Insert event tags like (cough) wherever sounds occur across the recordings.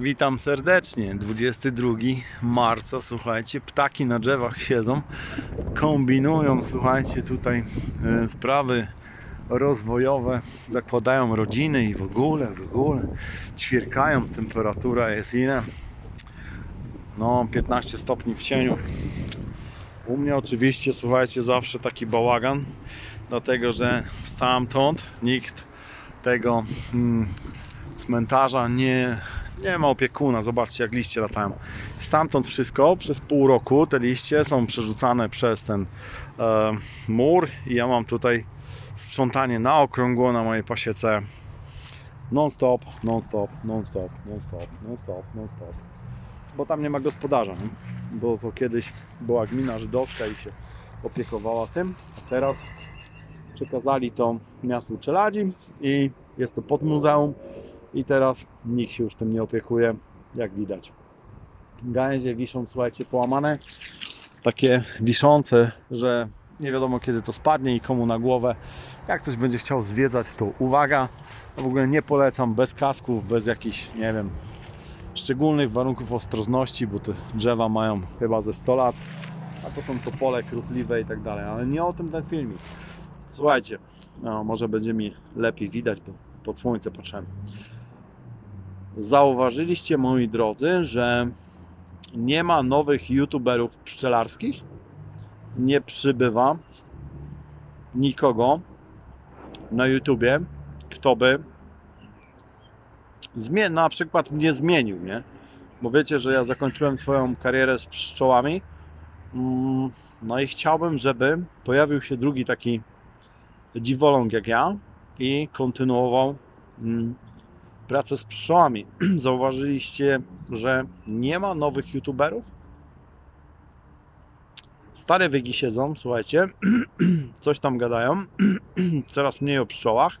Witam serdecznie. 22 marca, słuchajcie, ptaki na drzewach siedzą, kombinują, słuchajcie, tutaj e, sprawy rozwojowe, zakładają rodziny i w ogóle, w ogóle ćwierkają, temperatura jest ile? No, 15 stopni w cieniu. U mnie oczywiście, słuchajcie, zawsze taki bałagan, dlatego że stamtąd nikt tego mm, cmentarza nie, nie ma opiekuna. Zobaczcie, jak liście latają. Stamtąd wszystko przez pół roku te liście są przerzucane przez ten e, mur i ja mam tutaj sprzątanie na okrągło na mojej pasiece. Non stop, non stop, non stop, non stop, non stop, non stop. Bo tam nie ma gospodarza. Nie? Bo to kiedyś była gmina żydowska i się opiekowała tym, a teraz przekazali to miastu Czeladzi i jest to pod muzeum i teraz nikt się już tym nie opiekuje, jak widać. Gałęzie wiszą, słuchajcie, połamane, takie wiszące, że nie wiadomo kiedy to spadnie i komu na głowę. Jak ktoś będzie chciał zwiedzać, to uwaga. W ogóle nie polecam bez kasków, bez jakichś, nie wiem, szczególnych warunków ostrożności, bo te drzewa mają chyba ze 100 lat, a to są topole kruchliwe i tak dalej, ale nie o tym ten filmik. Słuchajcie, no, może będzie mi lepiej widać, bo pod słońce patrzyłem. Zauważyliście, moi drodzy, że nie ma nowych youtuberów pszczelarskich? Nie przybywa nikogo na YouTubie, kto by zmie- na przykład mnie zmienił, nie? Bo wiecie, że ja zakończyłem swoją karierę z pszczołami. Mm, No i chciałbym, żeby pojawił się drugi taki dziwoląg jak ja i kontynuował mm, pracę z pszczołami. (clears throat) Zauważyliście, że nie ma nowych youtuberów? Stare wygi siedzą, słuchajcie, (clears throat) coś tam gadają, (clears throat) coraz mniej o pszczołach,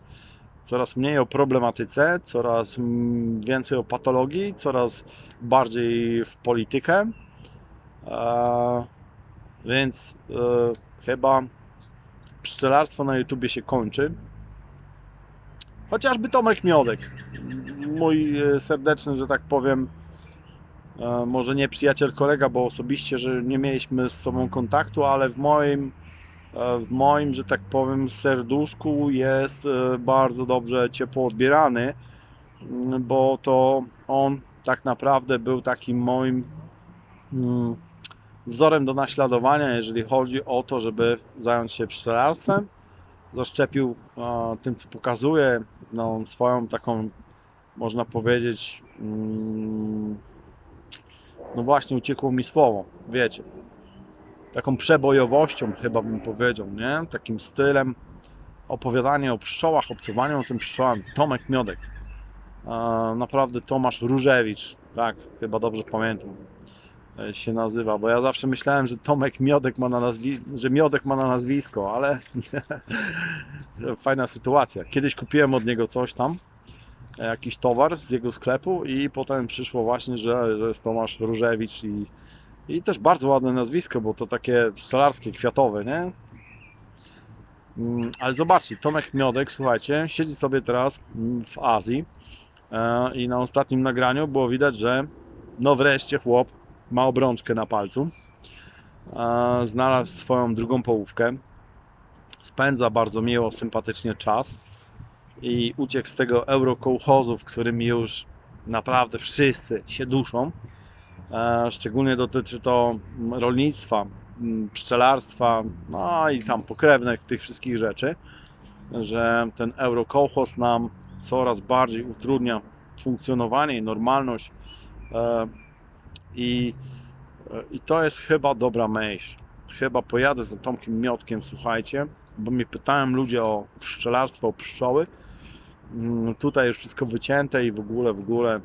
coraz mniej o problematyce, coraz mm, więcej o patologii, coraz bardziej w politykę. Więc e, chyba pszczelarstwo na YouTubie się kończy. Chociażby Tomek Miodek, mój e, serdeczny, że tak powiem, e, może nie przyjaciel, kolega, bo osobiście, że nie mieliśmy z sobą kontaktu, ale w moim, e, w moim, że tak powiem, serduszku jest bardzo dobrze ciepło odbierany, m, bo to on tak naprawdę był takim moim mm, wzorem do naśladowania, jeżeli chodzi o to, żeby zająć się pszczelarstwem. Zaszczepił tym, co pokazuje, no, swoją taką, można powiedzieć, mm, no właśnie, uciekło mi słowo, wiecie, taką przebojowością, chyba bym powiedział, nie? Takim stylem opowiadania o pszczołach, obcowaniu o tym pszczołami. Tomek Miodek. Naprawdę Tomasz Różewicz, tak, chyba dobrze pamiętam się nazywa, bo ja zawsze myślałem, że Tomek Miodek ma na nazwi- że Miodek ma na nazwisko, ale (laughs) fajna sytuacja. Kiedyś kupiłem od niego coś tam, e, jakiś towar z jego sklepu i potem przyszło właśnie, że jest Tomasz Różewicz i, i też bardzo ładne nazwisko, bo to takie pszczelarskie, kwiatowe, nie? Mm, Ale zobaczcie, Tomek Miodek, słuchajcie, siedzi sobie teraz w Azji e, i na ostatnim nagraniu było widać, że no wreszcie chłop ma obrączkę na palcu. E, Znalazł swoją drugą połówkę. Spędza bardzo miło, sympatycznie czas i uciekł z tego eurokołchozu, w którym już naprawdę wszyscy się duszą. E, Szczególnie dotyczy to rolnictwa, pszczelarstwa, no i tam pokrewnych tych wszystkich rzeczy, że ten eurokołchoz nam coraz bardziej utrudnia funkcjonowanie i normalność. I, e, I to jest chyba dobra myśl. Chyba pojadę za Tomkiem Miotkiem, słuchajcie, bo mnie pytają ludzie o pszczelarstwo, o pszczoły. Mm, Tutaj już wszystko wycięte i w ogóle, w ogóle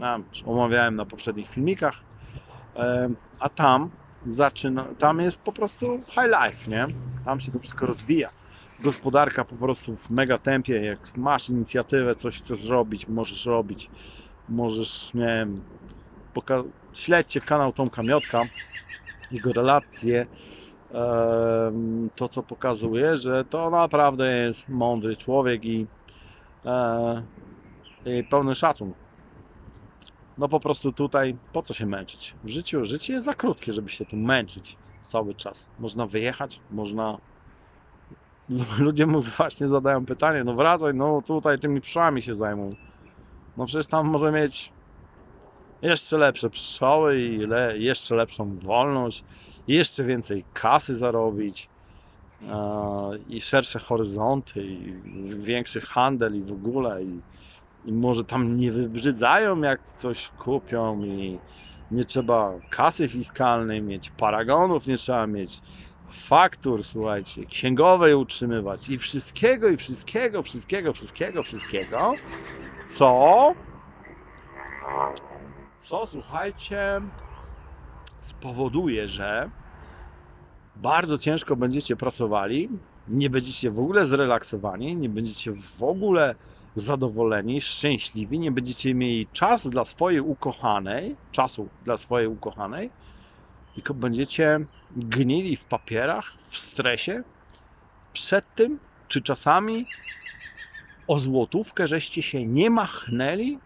a, omawiałem na poprzednich filmikach. E, A tam zaczyna, tam jest po prostu high life, nie? Tam się to wszystko rozwija. Gospodarka po prostu w mega tempie. Jak masz inicjatywę, coś chcesz robić, możesz robić. Możesz, nie wiem, śledźcie kanał Tomka Miotka, jego relacje, to co pokazuje, że to naprawdę jest mądry człowiek i, e, i pełny szacun. no po prostu tutaj po co się męczyć? W życiu, życie jest za krótkie, żeby się tu męczyć cały czas. Można wyjechać, można. No, (laughs) ludzie mu właśnie zadają pytanie, no wracaj, no tutaj tymi pszczołami się zajmą. No przecież tam może mieć jeszcze lepsze pszczoły i le, jeszcze lepszą wolność, jeszcze więcej kasy zarobić. I szersze horyzonty i większy handel i w ogóle. I, i może tam nie wybrzydzają jak coś kupią. I nie trzeba kasy fiskalnej mieć, paragonów nie trzeba mieć, faktur, słuchajcie, księgowej utrzymywać. I wszystkiego, i wszystkiego, wszystkiego, wszystkiego, wszystkiego, co, co, słuchajcie, spowoduje, że bardzo ciężko będziecie pracowali, nie będziecie w ogóle zrelaksowani, nie będziecie w ogóle zadowoleni, szczęśliwi, nie będziecie mieli czas dla swojej ukochanej, czasu dla swojej ukochanej, tylko będziecie gnili w papierach, w stresie przed tym, czy czasami o złotówkę żeście się nie machnęli,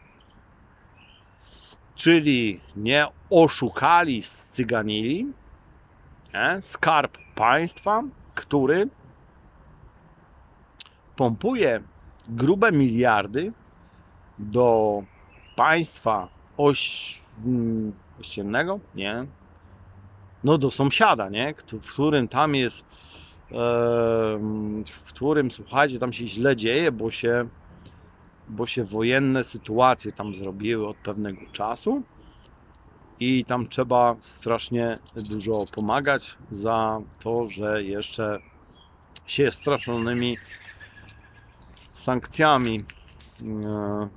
czyli nie oszukali, scyganili, nie? skarb państwa, który pompuje grube miliardy do państwa oś, mm, ościennego, nie, no do sąsiada, nie, w którym tam jest, w którym, słuchajcie, tam się źle dzieje, bo się, bo się wojenne sytuacje tam zrobiły od pewnego czasu i tam trzeba strasznie dużo pomagać za to, że jeszcze się jest straszonymi sankcjami e,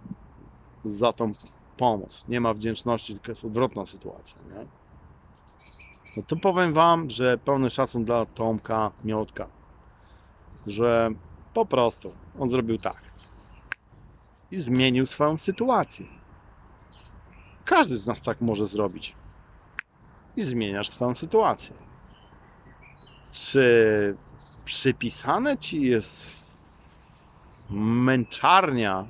za tą pomoc. Nie ma wdzięczności, tylko jest odwrotna sytuacja. Nie? No to powiem Wam, że pełny szacun dla Tomka Miotka, że po prostu on zrobił tak i zmienił swoją sytuację. Każdy z nas tak może zrobić i zmieniasz swoją sytuację. Czy przypisane Ci jest męczarnia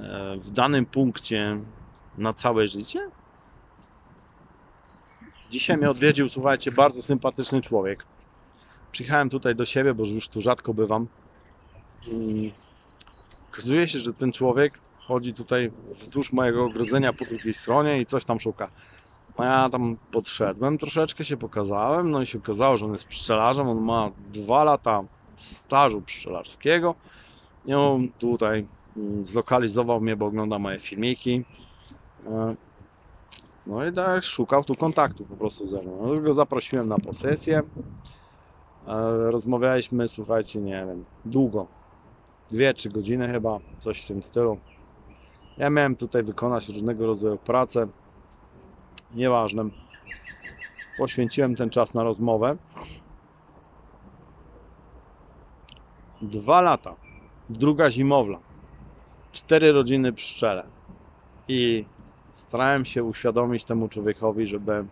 e, w danym punkcie na całe życie? Dzisiaj mnie odwiedził, słuchajcie, bardzo sympatyczny człowiek. Przyjechałem tutaj do siebie, bo już tu rzadko bywam. Okazuje się, że ten człowiek chodzi tutaj wzdłuż mojego ogrodzenia po drugiej stronie i coś tam szuka. No ja tam podszedłem, troszeczkę się pokazałem, no i się okazało, że on jest pszczelarzem, on ma dwa lata stażu pszczelarskiego i on tutaj mm, zlokalizował mnie, bo ogląda moje filmiki. E, No i tak szukał tu kontaktu po prostu ze mną. No, go zaprosiłem na posesję. E, Rozmawialiśmy, słuchajcie, nie wiem, długo. Dwie, trzy godziny chyba, coś w tym stylu. Ja miałem tutaj wykonać różnego rodzaju prace. Nieważne. Poświęciłem ten czas na rozmowę. Dwa lata. Druga zimowla. Cztery rodziny pszczele. I starałem się uświadomić temu człowiekowi, żeby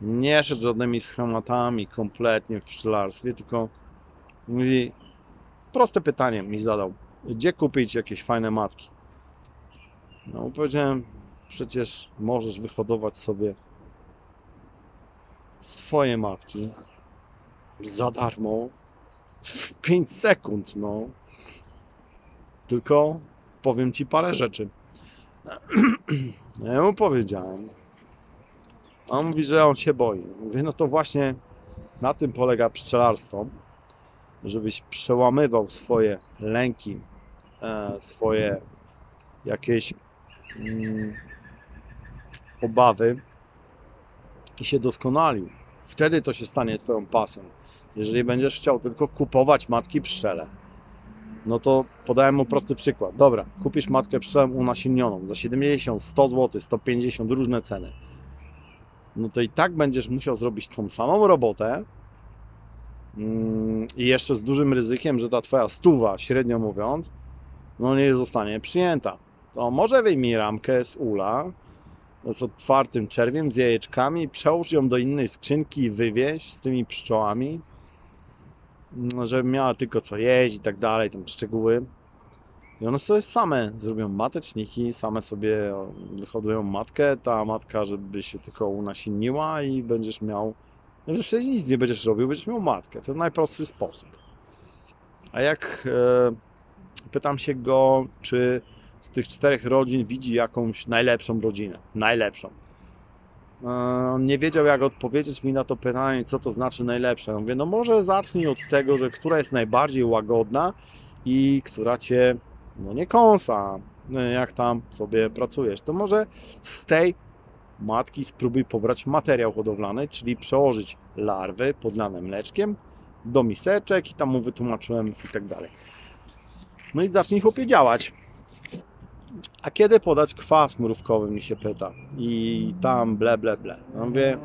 nie szedł żadnymi schematami kompletnie w pszczelarstwie, tylko mówi proste pytanie mi zadał. Gdzie kupić jakieś fajne matki? No powiedziałem, przecież możesz wyhodować sobie swoje matki za darmo w 5 sekund, no. Tylko powiem Ci parę rzeczy. (clears throat) Ja mu powiedziałem. A on mówi, że on się boi. Mówię, no to właśnie na tym polega pszczelarstwo, żebyś przełamywał swoje lęki, e, swoje jakieś mm, obawy i się doskonalił. Wtedy to się stanie Twoją pasją. Jeżeli będziesz chciał tylko kupować matki pszczele, no to podałem mu prosty przykład. Dobra, kupisz matkę pszczelą unasienioną za 70, 100 zł, 150, różne ceny. No to i tak będziesz musiał zrobić tą samą robotę i jeszcze z dużym ryzykiem, że ta twoja stuwa, średnio mówiąc, no nie zostanie przyjęta. To może wyjmij ramkę z ula z otwartym czerwiem, z jajeczkami, przełóż ją do innej skrzynki i wywieź z tymi pszczołami, no, żeby miała tylko co jeść i tak dalej, tam szczegóły. I one sobie same zrobią mateczniki, same sobie o, wyhodują matkę, ta matka, żeby się tylko unasienniła i będziesz miał, no zresztą nic nie będziesz robił, będziesz miał matkę. To najprostszy sposób. A jak e, pytam się go, czy z tych czterech rodzin widzi jakąś najlepszą rodzinę, najlepszą. E, nie wiedział, jak odpowiedzieć mi na to pytanie, co to znaczy najlepsze. Ja mówię, no może zacznij od tego, że która jest najbardziej łagodna i która cię no nie kąsa, no jak tam sobie pracujesz. To może z tej matki spróbuj pobrać materiał hodowlany, czyli przełożyć larwy podlane mleczkiem do miseczek i tam mu wytłumaczyłem i tak dalej. No i zacznij chłopie działać. A kiedy podać kwas mrówkowy, mi się pyta. I tam ble, ble, ble. Ja mówię,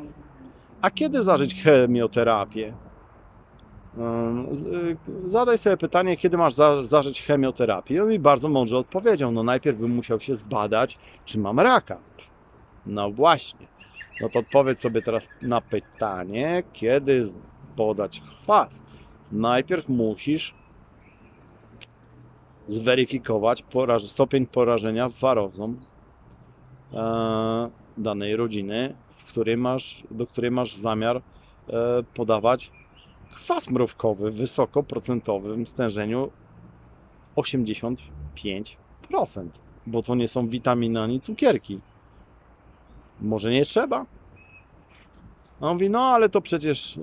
a kiedy zażyć chemioterapię? Y, Zadaj sobie pytanie, kiedy masz za- zażyć chemioterapię. I on mi bardzo mądrze odpowiedział. No najpierw bym musiał się zbadać, czy mam raka. No właśnie. No to odpowiedz sobie teraz na pytanie, kiedy podać kwas. Najpierw musisz zweryfikować poraż- stopień porażenia warozą e, danej rodziny, w której masz, do której masz zamiar e, podawać kwas mrówkowy w wysokoprocentowym stężeniu 85%, bo to nie są witaminy ani cukierki. Może nie trzeba? A on mówi, no ale to przecież e,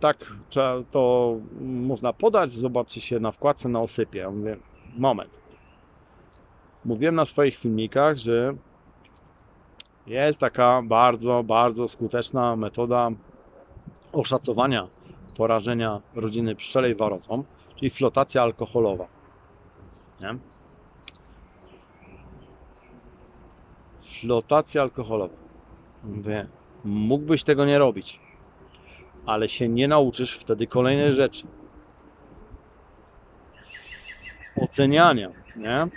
tak trzeba, to można podać, zobaczy się na wkładce na osypie. Ja mówię, moment. Mówiłem na swoich filmikach, że jest taka bardzo, bardzo skuteczna metoda oszacowania porażenia rodziny pszczelej warozą, czyli flotacja alkoholowa. Nie? Flotacja alkoholowa. Mówię, mógłbyś tego nie robić, ale się nie nauczysz wtedy kolejnej rzeczy. Oceniania, nie?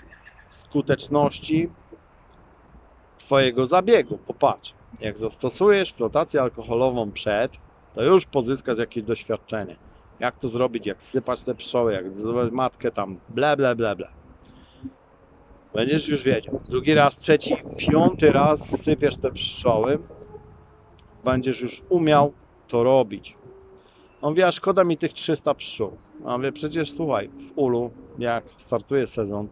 Skuteczności Twojego zabiegu. Popatrz, jak zastosujesz flotację alkoholową przed, to już pozyskasz jakieś doświadczenie. Jak to zrobić, jak sypać te pszczoły, jak zrobić matkę tam, ble, ble, ble, ble. Będziesz już wiedział. Drugi raz, trzeci, piąty raz sypiesz te pszczoły, będziesz już umiał to robić. On mówi, a szkoda mi tych 300 pszczół. A mówię, przecież słuchaj, w ulu, jak startuje sezon,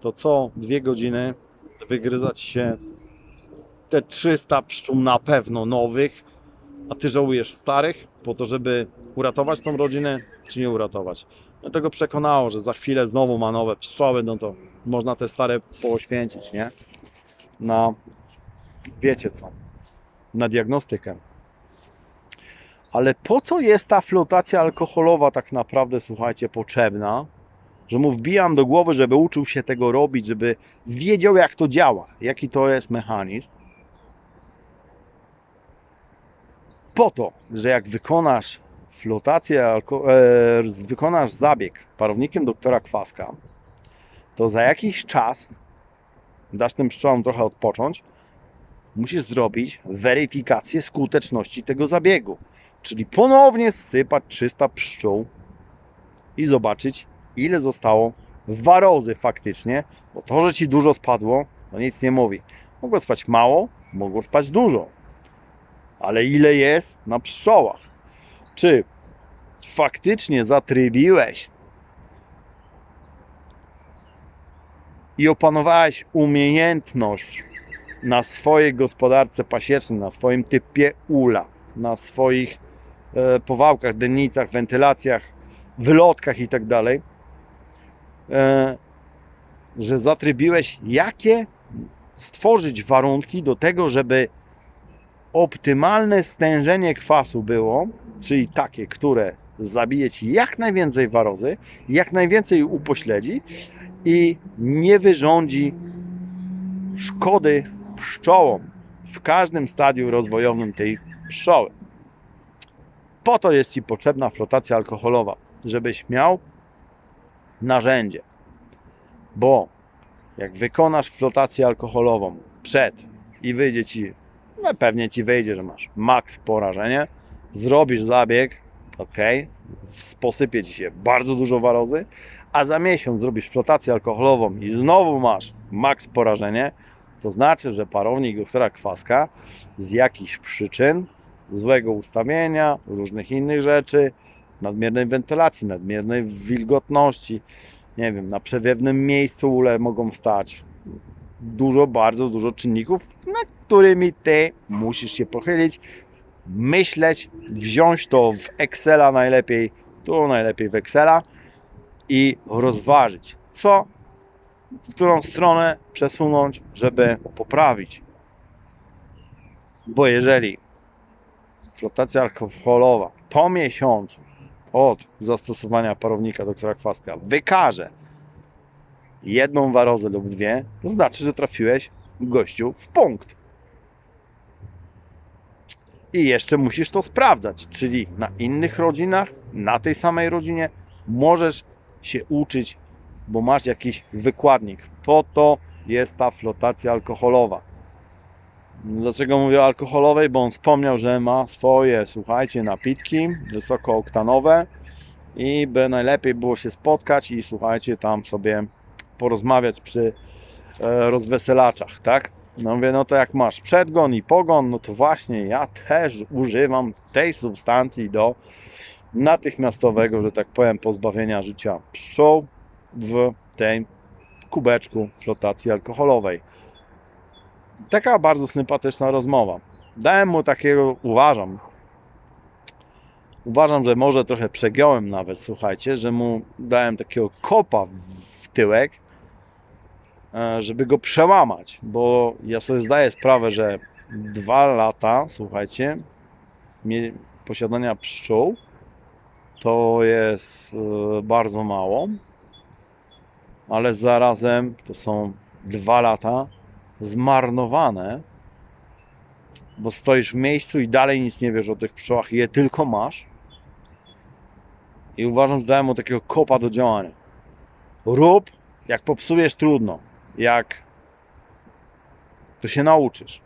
to co dwie godziny wygryzać się te 300 pszczół na pewno nowych, a ty żałujesz starych po to, żeby uratować tą rodzinę, czy nie uratować. Mnie tego przekonało, że za chwilę znowu ma nowe pszczoły, no to można te stare poświęcić, nie? Na wiecie co? Na diagnostykę. Ale po co jest ta flotacja alkoholowa tak naprawdę, słuchajcie, potrzebna? Że mu wbijam do głowy, żeby uczył się tego robić, żeby wiedział jak to działa, jaki to jest mechanizm. Po to, że jak wykonasz flotację, alko- e, wykonasz zabieg parownikiem doktora Kwaska, to za jakiś czas dasz tym pszczołom trochę odpocząć, musisz zrobić weryfikację skuteczności tego zabiegu. Czyli ponownie sypać 300 pszczół i zobaczyć, ile zostało warozy faktycznie, bo to, że ci dużo spadło, to nic nie mówi. Mogło spać mało, mogło spać dużo. Ale ile jest na pszczołach? Czy faktycznie zatrybiłeś i opanowałeś umiejętność na swojej gospodarce pasiecznej, na swoim typie ula, na swoich e, powałkach, dennicach, wentylacjach, wylotkach i tak dalej, e, że zatrybiłeś, jakie stworzyć warunki do tego, żeby optymalne stężenie kwasu było, czyli takie, które zabije ci jak najwięcej warozy, jak najwięcej upośledzi i nie wyrządzi szkody pszczołom w każdym stadium rozwojowym tej pszczoły. Po to jest ci potrzebna flotacja alkoholowa, żebyś miał narzędzie. Bo jak wykonasz flotację alkoholową przed i wyjdzie ci, no pewnie ci wyjdzie, że masz maks porażenie, zrobisz zabieg, ok, posypie ci się bardzo dużo warozy, a za miesiąc zrobisz flotację alkoholową i znowu masz maks porażenie, to znaczy, że parownik doktora Kwaska z jakichś przyczyn, złego ustawienia, różnych innych rzeczy, nadmiernej wentylacji, nadmiernej wilgotności, nie wiem, na przewiewnym miejscu ule mogą stać dużo, bardzo dużo czynników, nad którymi ty musisz się pochylić, myśleć, wziąć to w Excela najlepiej, tu najlepiej w Excela i rozważyć, co, w którą stronę przesunąć, żeby poprawić. Bo jeżeli flotacja alkoholowa po miesiącu od zastosowania parownika doktora Kwaska wykaże jedną warozę lub dwie, to znaczy, że trafiłeś gościu w punkt. I jeszcze musisz to sprawdzać, czyli na innych rodzinach, na tej samej rodzinie możesz się uczyć, bo masz jakiś wykładnik. Po to jest ta flotacja alkoholowa. Dlaczego mówię o alkoholowej? Bo on wspomniał, że ma swoje, słuchajcie, napitki wysokooktanowe i by najlepiej było się spotkać i słuchajcie, tam sobie porozmawiać przy e, rozweselaczach, tak? No mówię, no to jak masz przedgon i pogon, no to właśnie ja też używam tej substancji do natychmiastowego, że tak powiem, pozbawienia życia pszczół w tej kubeczku flotacji alkoholowej. Taka bardzo sympatyczna rozmowa. Dałem mu takiego, uważam, uważam, że może trochę przegiąłem nawet, słuchajcie, że mu dałem takiego kopa w tyłek, żeby go przełamać, bo ja sobie zdaję sprawę, że dwa lata, słuchajcie, posiadania pszczół to jest e, bardzo mało, ale zarazem to są dwa lata zmarnowane, bo stoisz w miejscu i dalej nic nie wiesz o tych pszczołach, je tylko masz. I uważam, że dałem mu takiego kopa do działania. Rób, jak popsujesz, trudno. Jak to się nauczysz,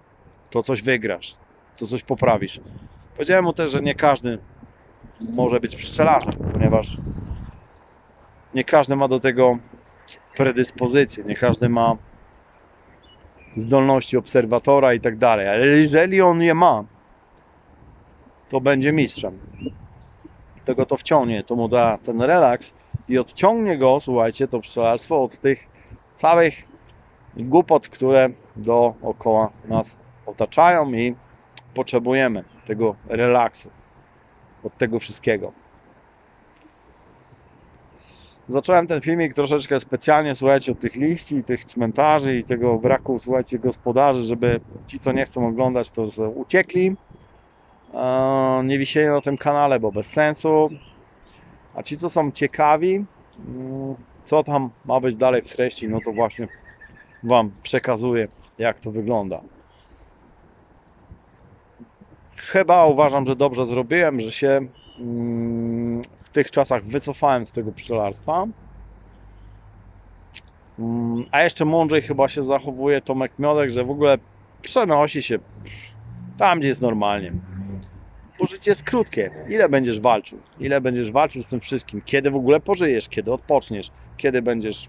to coś wygrasz, to coś poprawisz. Powiedziałem mu też, że nie każdy może być pszczelarzem, ponieważ nie każdy ma do tego predyspozycję, nie każdy ma zdolności obserwatora i tak dalej, ale jeżeli on je ma, to będzie mistrzem. Tego to wciągnie, to mu da ten relaks i odciągnie go, słuchajcie, to pszczelarstwo od tych całych głupot, które dookoła nas otaczają i potrzebujemy tego relaksu od tego wszystkiego. Zacząłem ten filmik troszeczkę specjalnie, słuchajcie, od tych liści, tych cmentarzy i tego braku, słuchajcie, gospodarzy, żeby ci, co nie chcą oglądać, to uciekli. Eee, Nie wisieli na tym kanale, bo bez sensu. A ci, co są ciekawi, mm, co tam ma być dalej w treści, no to właśnie Wam przekazuję, jak to wygląda. Chyba uważam, że dobrze zrobiłem, że się mm, w tych czasach wycofałem z tego pszczelarstwa. Mm, A jeszcze mądrzej chyba się zachowuje Tomek Miodek, że w ogóle przenosi się tam, gdzie jest normalnie. Bo życie jest krótkie. Ile będziesz walczył? Ile będziesz walczył z tym wszystkim? Kiedy w ogóle pożyjesz? Kiedy odpoczniesz? Kiedy będziesz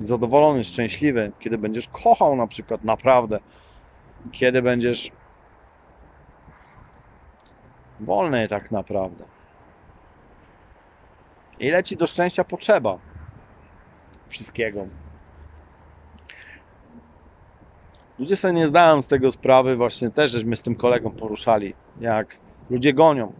zadowolony, szczęśliwy? Kiedy będziesz kochał na przykład naprawdę? Kiedy będziesz wolny tak naprawdę? Ile ci do szczęścia potrzeba? Wszystkiego. Ludzie sobie nie zdają z tego sprawy, właśnie też żeśmy z tym kolegą poruszali, jak ludzie gonią.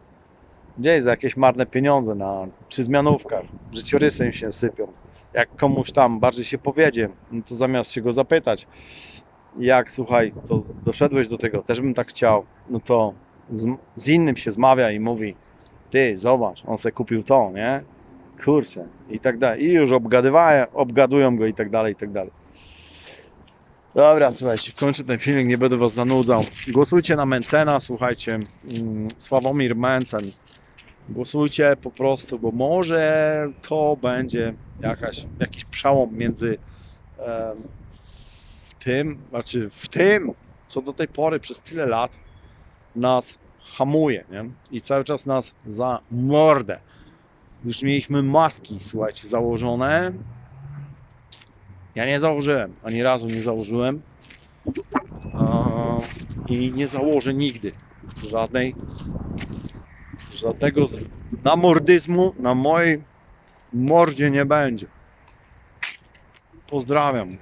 Gdzieś za jakieś marne pieniądze na, przy zmianówkach, życiorysy im się sypią. Jak komuś tam bardziej się powiedzie, no to zamiast się go zapytać, jak słuchaj, to doszedłeś do tego, też bym tak chciał, no to z, z innym się zmawia i mówi, ty zobacz, on se kupił to, nie? Kurczę, i tak dalej. I już obgadywają, obgadują go i tak dalej, i tak dalej. Dobra, słuchajcie, kończę ten filmik, nie będę was zanudzał. Głosujcie na Mencena, słuchajcie, mm, Sławomir Mencen. Głosujcie po prostu, bo może to będzie jakaś, jakiś przełom między w tym, znaczy w tym, co do tej pory przez tyle lat nas hamuje, nie? I cały czas nas za mordę Już mieliśmy maski, słuchajcie, założone. Ja nie założyłem, ani razu nie założyłem. I nie założę nigdy żadnej. Żadnego z- namordyzmu na mojej mordzie nie będzie. Pozdrawiam.